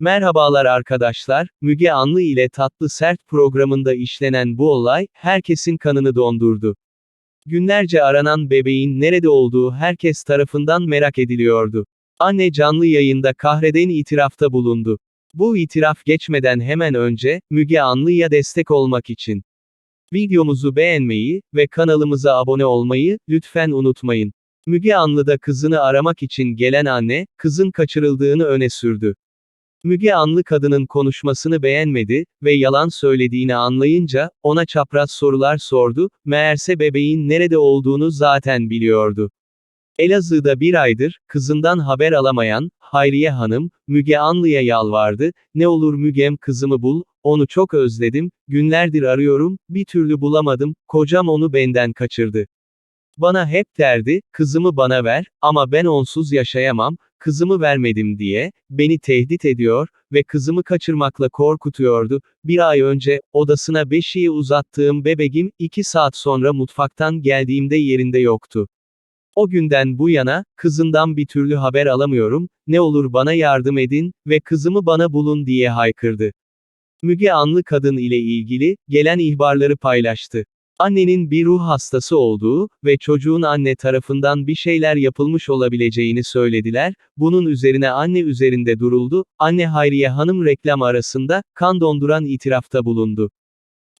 Merhabalar arkadaşlar, Müge Anlı ile Tatlı Sert programında işlenen bu olay, herkesin kanını dondurdu. Günlerce aranan bebeğin nerede olduğu herkes tarafından merak ediliyordu. Anne canlı yayında kahreden itirafta bulundu. Bu itiraf geçmeden hemen önce, Müge Anlı'ya destek olmak için videomuzu beğenmeyi ve kanalımıza abone olmayı lütfen unutmayın. Müge Anlı'da kızını aramak için gelen anne, kızın kaçırıldığını öne sürdü. Müge Anlı kadının konuşmasını beğenmedi ve yalan söylediğini anlayınca, ona çapraz sorular sordu, meğerse bebeğin nerede olduğunu zaten biliyordu. Elazığ'da bir aydır, kızından haber alamayan, Hayriye Hanım, Müge Anlı'ya yalvardı, ne olur Mügem kızımı bul, onu çok özledim, günlerdir arıyorum, bir türlü bulamadım, kocam onu benden kaçırdı. Bana hep derdi, kızımı bana ver, ama ben onsuz yaşayamam, kızımı vermedim diye, beni tehdit ediyor ve kızımı kaçırmakla korkutuyordu. Bir ay önce, odasına beşiği uzattığım bebeğim, iki saat sonra mutfaktan geldiğimde yerinde yoktu. O günden bu yana, kızından bir türlü haber alamıyorum, ne olur bana yardım edin ve kızımı bana bulun diye haykırdı. Müge Anlı kadın ile ilgili, gelen ihbarları paylaştı. Annenin bir ruh hastası olduğu ve çocuğun anne tarafından bir şeyler yapılmış olabileceğini söylediler, bunun üzerine anne üzerinde duruldu, anne Hayriye Hanım reklam arasında, kan donduran itirafta bulundu.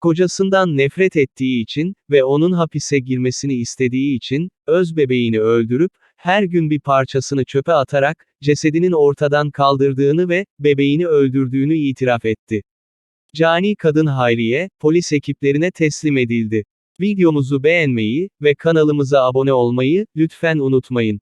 Kocasından nefret ettiği için ve onun hapise girmesini istediği için, öz bebeğini öldürüp, her gün bir parçasını çöpe atarak, cesedinin ortadan kaldırdığını ve bebeğini öldürdüğünü itiraf etti. Cani kadın Hayriye, polis ekiplerine teslim edildi. Videomuzu beğenmeyi ve kanalımıza abone olmayı lütfen unutmayın.